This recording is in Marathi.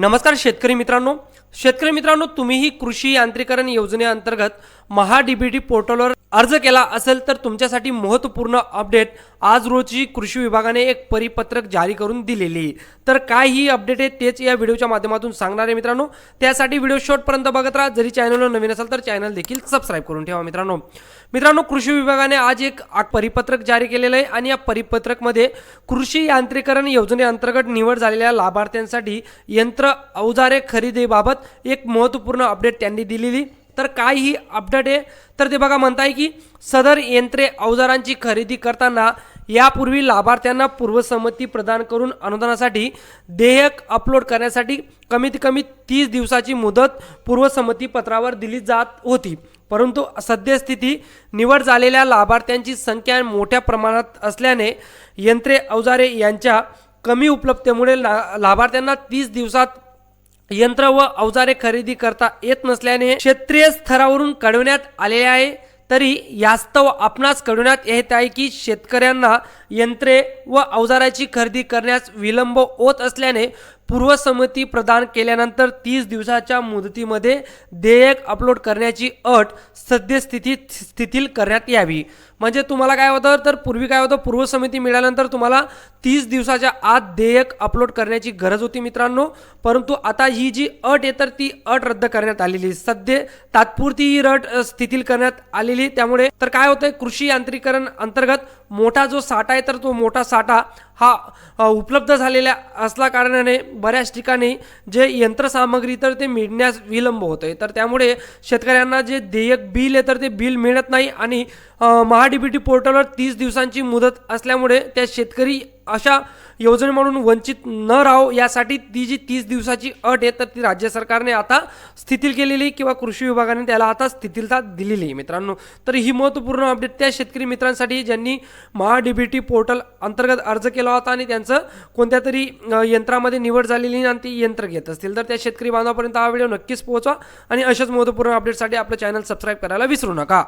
नमस्कार शेतकरी मित्रांनो. शेतकरी मित्रांनो तुम्हीही कृषी यांत्रिकरण योजनेअंतर्गत महा डीबीटी पोर्टलवर अर्ज केला असेल तर तुमच्यासाठी महत्त्वपूर्ण अपडेट आज रोजी कृषी विभागाने एक परिपत्रक जारी करून दिलेली. तर काय ही अपडेट आहे तेच या व्हिडिओच्या माध्यमातून सांगणार आहे मित्रांनो. त्यासाठी व्हिडिओ शॉर्टपर्यंत बघत राहा. जरी चॅनलवर नवीन असेल तर चॅनल देखील सबस्क्राईब करून ठेवा मित्रांनो. मित्रांनो कृषी विभागाने आज एक आ- परिपत्रक जारी केलेलं आहे आणि या परिपत्रकमध्ये कृषी यांत्रिकरण योजनेअंतर्गत निवड झालेल्या लाभार्थ्यांसाठी यंत्र अवजारे खरेदीबाबत एक महत्त्वपूर्ण अपडेट त्यांनी दिलेली. तर काय ही अपडेट आहे. तर ते बघा म्हणताय की सदर यंत्रे अवजारांची खरेदी करताना यापूर्वी लाभार्थ्यांना पूर्वसंमती प्रदान करून अनुदानासाठी देयक अपलोड करण्यासाठी कमीत कमी तीस दिवसाची मुदत पूर्वसंमती पत्रावर दिली जात होती. परंतु सद्यस्थिती निवड झालेल्या लाभार्थ्यांची संख्या मोठ्या प्रमाणात असल्याने यंत्रे अवजारे यांच्या कमी उपलब्धतेमुळे ला लाभार्थ्यांना तीस दिवसात यंत्र व अवजारे खरेदी करता येत नसल्याने क्षेत्रीय स्तरावरून कळवण्यात आलेले आहे. तरी यास्तव आपणास कळवण्यात येत आहे की शेतकऱ्यांना यंत्रे व अवजाराची खरेदी करण्यास विलंब होत असल्याने पूर्वसंमती प्रदान केल्यानंतर तीस दिवसाच्या मुदतीमध्ये देयक अपलोड करण्याची अट सद्यस्थितीत स्थितील करण्यात यावी. म्हणजे तुम्हाला काय होतं? तर पूर्वी काय होतं? पूर्वसमिती मिळाल्यानंतर तुम्हाला तीस दिवसाच्या आत देयक अपलोड करण्याची गरज होती मित्रांनो. परंतु आता ही जी अट आहे तर ती अट रद्द करण्यात आलेली. सध्या तात्पुरती ही अट स्थितील करण्यात आलेली. त्यामुळे तर काय होतंय? कृषी यांत्रिकरण अंतर्गत मोठा जो साठा आहे तर तो मोठा साठा हा उपलब्ध झालेला असल्या कारणाने बऱ्याच ठिकाणी जे यंत्रसामग्री तर ते मिळण्यास विलंब होतोय. तर त्यामुळे शेतकऱ्यांना जे देयक बिल आहे तर ते बिल मिळत नाही आणि महाडीबीटी पोर्टलवर तीस दिवसांची मुदत असल्यामुळे त्या शेतकरी अशा योजने म्हणून वंचित न राहो यासाठी ती जी तीस दिवसाची अट आहे तर ती राज्य सरकारने आता स्थितील केलेली किंवा कृषी विभागाने त्याला आता स्थितीलता दिलेली आहे मित्रांनो. तर ही महत्त्वपूर्ण अपडेट त्या शेतकरी मित्रांसाठी ज्यांनी महाडीबीटी पोर्टल अंतर्गत अर्ज केला होता आणि त्यांचं कोणत्या तरी यंत्रामध्ये निवड झालेली आणि ती यंत्र घेत असतील. तर त्या शेतकरी बांधवापर्यंत हा व्हिडिओ नक्कीच पोहोचवा आणि अशाच महत्त्वपूर्ण अपडेटसाठी आपलं चॅनल सबस्क्राईब करायला विसरू नका.